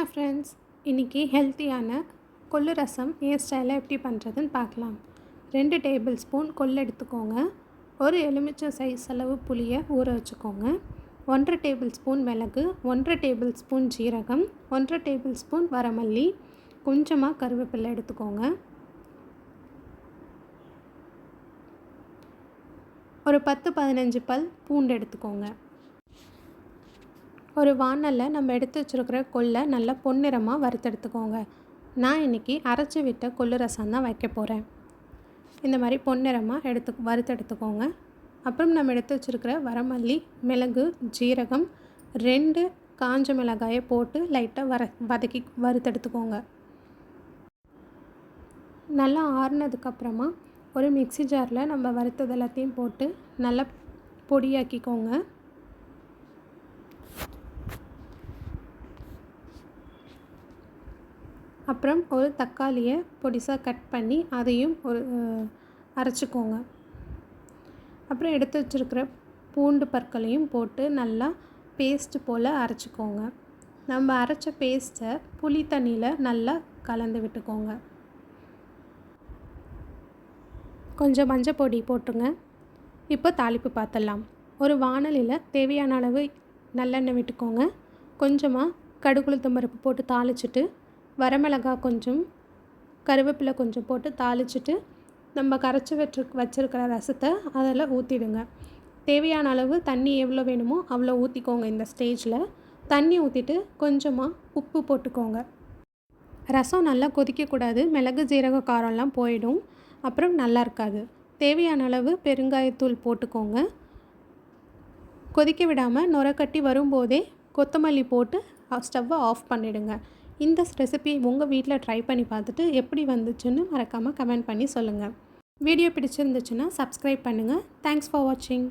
Hello friends இன்றைக்கி ஹெல்த்தியான கொள்ளு ரசம் ஏன் ஸ்டைலில் எப்படி பண்ணுறதுன்னு பார்க்கலாம். ரெண்டு டேபிள் ஸ்பூன் கொள்ளு எடுத்துக்கோங்க. ஒரு எலுமிச்சை சைஸ் அளவு புளியை ஊற வச்சுக்கோங்க. ஒன்றரை டேபிள் ஸ்பூன் மிளகு ஒன்றரை டேபிள் ஸ்பூன் ஜீரகம் ஒன்றரை டேபிள் ஸ்பூன் வரமல்லி கொஞ்சமாக கருவேப்பிலை எடுத்துக்கோங்க. ஒரு பத்து பதினஞ்சு பல் பூண்டு எடுத்துக்கோங்க. ஒரு வானலில் நம்ம எடுத்து வச்சுருக்கிற கொல்லை நல்லா பொன்னிறமாக வறுத்தெடுத்துக்கோங்க. நான் இன்றைக்கி அரைச்சி விட்ட கொள்ளு ரசம் தான் வைக்க போகிறேன் இந்த மாதிரி பொன்னிறமாக எடுத்து வறுத்தெடுத்துக்கோங்க. அப்புறம் நம்ம எடுத்து வச்சுருக்கிற வரமல்லி மிளகு ஜீரகம் ரெண்டு காஞ்ச மிளகாயை போட்டு லைட்டாக வர வதக்கி வறுத்தெடுத்துக்கோங்க. நல்லா ஆறுனதுக்கப்புறமா ஒரு மிக்சி ஜாரில் நம்ம வறுத்தது எல்லாத்தையும் போட்டு நல்லா பொடியாக்கிக்கோங்க. அப்புறம் ஒரு தக்காளியை பொடிசாக கட் பண்ணி அதையும் ஒரு அரைச்சிக்கோங்க. அப்புறம் எடுத்து வச்சுருக்கிற பூண்டு பற்களையும் போட்டு நல்லா பேஸ்ட்டு போல் அரைச்சிக்கோங்க. நம்ம அரைச்ச பேஸ்ட்டை புளி தண்ணியில் நல்லா கலந்து விட்டுக்கோங்க. கொஞ்சம் மஞ்சள் பொடி போட்டுங்க. இப்போ தாளிப்பு பார்த்துடலாம். ஒரு வானலியில் தேவையான அளவு நல்லெண்ணெய் விட்டுக்கோங்க. கொஞ்சமாக கடுகுளுத்தம்பருப்பு போட்டு தாளிச்சிட்டு வரமிளகா கொஞ்சம் கருவேப்பிலை கொஞ்சம் போட்டு தாளிச்சிட்டு நம்ம கரைச்சி வச்சு வச்சுருக்கிற ரசத்தை அதில் ஊற்றிடுங்க தேவையான அளவு தண்ணி எவ்வளோ வேணுமோ அவ்வளோ ஊற்றிக்கோங்க இந்த ஸ்டேஜில். தண்ணி ஊற்றிட்டு கொஞ்சமாக உப்பு போட்டுக்கோங்க. ரசம் நல்லா கொதிக்கக்கூடாது மிளகு ஜீரக காரம்லாம் போயிடும் அப்புறம் நல்லா இருக்காது. தேவையான அளவு பெருங்காயத்தூள் போட்டுக்கோங்க. கொதிக்க விடாமல் நுரக்கட்டி வரும்போதே கொத்தமல்லி போட்டு ஸ்டவ்வை ஆஃப் பண்ணிவிடுங்க இந்த ரெசிபி உங்கள் வீட்டில் ட்ரை பண்ணி பார்த்துட்டு எப்படி வந்துச்சுன்னு மறக்காமல் கமெண்ட் பண்ணி சொல்லுங்கள் வீடியோ பிடிச்சிருந்துச்சுன்னா சப்ஸ்கிரைப் பண்ணுங்கள் தேங்க்ஸ் ஃபார் வாட்சிங்